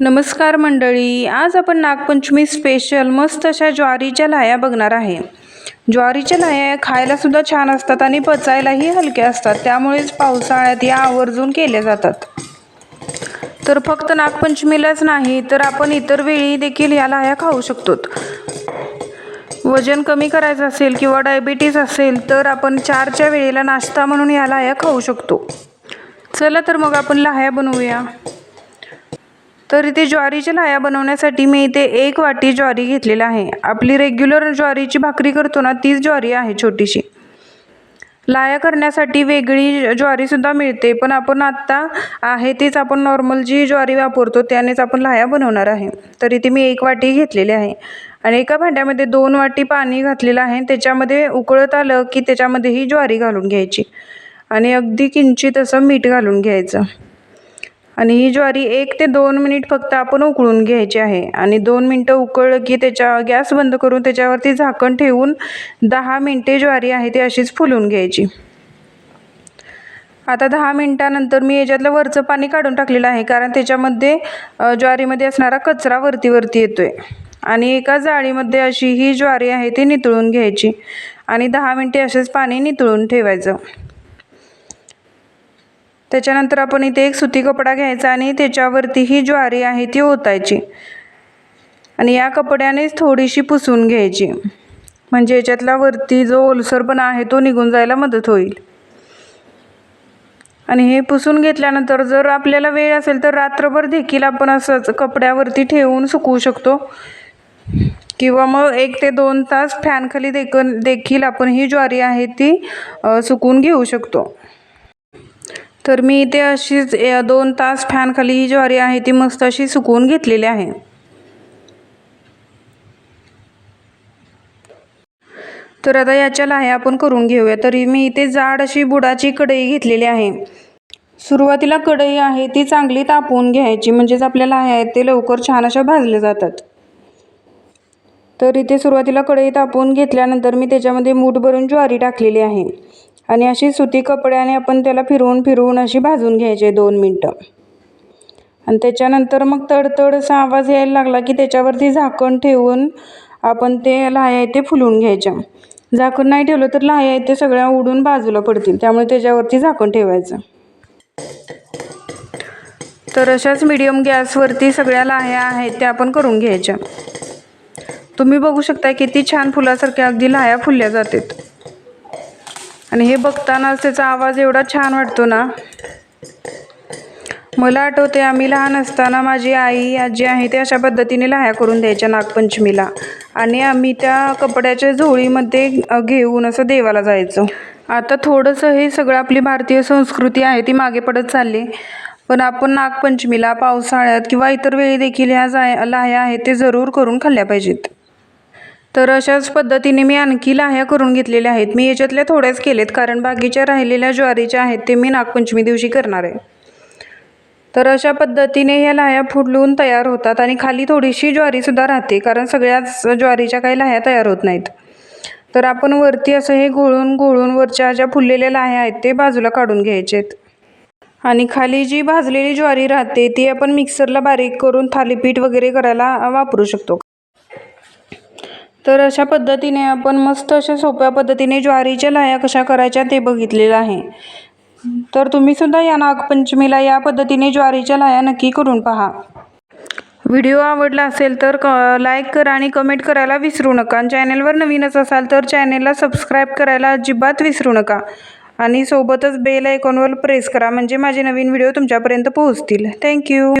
नमस्कार मंडळी आज आपण नागपंचमी स्पेशल मस्त अशा ज्वारीच्या लाह्या बघणार आहे. ज्वारीच्या लाह्या खायलासुद्धा छान असतात आणि पचायलाही हलक्या असतात. त्यामुळेच पावसाळ्यात या आवर्जून केल्या जातात. तर फक्त नागपंचमीलाच नाही तर आपण इतर वेळी देखील या लाह्या खाऊ शकतो. वजन कमी करायचं असेल किंवा डायबिटीस असेल तर आपण चारच्या वेळेला नाश्ता म्हणून या लाह्या खाऊ शकतो. चला तर मग आपण लाह्या बनवूया. तर इथे ज्वारीच्या लाया बनवण्यासाठी मी इथे एक वाटी ज्वारी घेतलेला आहे. आपली रेग्युलर ज्वारीची भाकरी करतो ना तीच ज्वारी आहे छोटीशी. लाया करण्यासाठी वेगळी ज्वारीसुद्धा मिळते पण आपण आत्ता आहे तीच आपण नॉर्मल जी ज्वारी वापरतो त्यानेच आपण लाया बनवणार आहे. तर इथे मी एक वाटी घेतलेली आहे. आणि एका भांड्यामध्ये दोन वाटी पाणी घातलेलं आहे. त्याच्यामध्ये उकळत आलं की त्याच्यामध्ये ही ज्वारी घालून घ्यायची. आणि अगदी किंचित असं मीठ घालून घ्यायचं. आणि ही ज्वारी एक ते दोन मिनिट फक्त आपण उकळून घ्यायची आहे. आणि दोन मिनटं उकळलं की त्याच्या गॅस बंद करून त्याच्यावरती झाकण ठेवून दहा मिनटे ज्वारी आहे ती अशीच फुलून घ्यायची. आता दहा मिनटानंतर मी याच्यातलं वरचं पाणी काढून टाकलेलं आहे कारण त्याच्यामध्ये ज्वारीमध्ये असणारा कचरा वरती वरती येतो आहे आणि एका जाळीमध्ये अशी ही ज्वारी आहे ती नितळून घ्यायची. आणि दहा मिनटे असेच पाणी नितळून ठेवायचं. त्याच्यानंतर आपण इथे एक सुती कपडा घ्यायचा आणि त्याच्यावरती ही ज्वारी आहे ती ओतायची. आणि या कपड्यानेच थोडीशी पुसून घ्यायची. म्हणजे याच्यातला वरती जो ओलसरपणा आहे तो निघून जायला मदत होईल. आणि हे पुसून घेतल्यानंतर जर आपल्याला वेळ असेल तर रात्रभर देखील आपण असंच कपड्यावरती ठेवून सुकवू शकतो. किंवा मग एक ते दोन तास फॅनखाली देक देखील आपण ही ज्वारी आहे ती सुकून घेऊ शकतो. तर मी इथे अशीच दोन तास फॅनखाली ही ज्वारी आहे ती मस्त अशी सुकवून घेतलेली आहे. तर आता याच्या लाह्या आपण करून घेऊया. तरी मी इथे जाड अशी बुडाची कढई घेतलेली आहे. सुरुवातीला कढई आहे ती चांगली तापवून घ्यायची म्हणजेच आपल्या लाह्या आहेत ते लवकर छान अशा भाजले जातात. तर इथे सुरुवातीला कढई तापवून घेतल्यानंतर मी त्याच्यामध्ये मूठ भरून ज्वारी टाकलेली आहे. आणि अशी सुती कपड्याने आपण त्याला फिरवून फिरवून अशी भाजून घ्यायचे दोन मिनटं. आणि त्याच्यानंतर मग तडतड असा आवाज यायला लागला की त्याच्यावरती झाकण ठेवून आपण ते लाह्या ते फुलवून घ्यायच्या. झाकण नाही ठेवलं तर लाह्या ते सगळ्या उडून बाजूला पडतील. त्यामुळे त्याच्यावरती झाकण ठेवायचं. तर अशाच मिडियम गॅसवरती सगळ्या लाह्या आहेत त्या आपण करून घ्यायच्या. तुम्ही बघू शकता किती छान फुलासारख्या अगदी लाह्या फुलल्या जातात. आणि हे बघतानाच त्याचा आवाज एवढा छान वाटतो ना. मला आठवते आम्ही लहान असताना माझी आई आजी आहे ते अशा पद्धतीने लाह्या करून द्यायच्या नागपंचमीला. आणि आम्ही त्या कपड्याच्या झोळीमध्ये घेऊन असं देवाला जायचो. आता थोडंसं हे सगळं आपली भारतीय संस्कृती आहे ती मागे पडत चालली. पण आपण नागपंचमीला पावसाळ्यात किंवा इतर वेळी देखील ह्या जाय लाह्या आहेत ते जरूर करून खाल्ल्या पाहिजेत. तर अशाच पद्धतीने मी आणखी लाह्या करून घेतलेल्या आहेत. मी याच्यातल्या थोड्याच केलेत कारण बाकीच्या राहिलेल्या ज्वारीच्या आहेत ते मी नागपंचमी दिवशी करणार आहे. तर अशा पद्धतीने ह्या लाह्या फुडलून तयार होतात आणि खाली थोडीशी ज्वारीसुद्धा राहते कारण सगळ्याच ज्वारीच्या काही लाह्या तयार होत नाहीत. तर आपण वरती असं हे घोळून घोळून वरच्या ज्या फुललेल्या लाह्या आहेत ते बाजूला काढून घ्यायचे आहेत आणि खाली जी भाजलेली ज्वारी राहते ती आपण मिक्सरला बारीक करून थालीपीठ वगैरे करायला वापरू शकतो. तर अशा पद्धतीने आपण मस्त अशा सोप्या पद्धतीने ज्वारीच्या लाह्या कशा करायच्या ते बघितलेलं आहे. तर तुम्हीसुद्धा या नागपंचमीला या पद्धतीने ज्वारीच्या लाह्या नक्की करून पहा. व्हिडिओ आवडला असेल तर क लाईक करा आणि कमेंट करायला विसरू नका. आणि चॅनेलवर नवीनच असाल तर चॅनेलला सबस्क्राईब करायला अजिबात विसरू नका. आणि सोबतच बेल आयकॉनवर प्रेस करा. म्हणजे माझे नवीन व्हिडिओ तुमच्यापर्यंत पोहोचतील. थँक्यू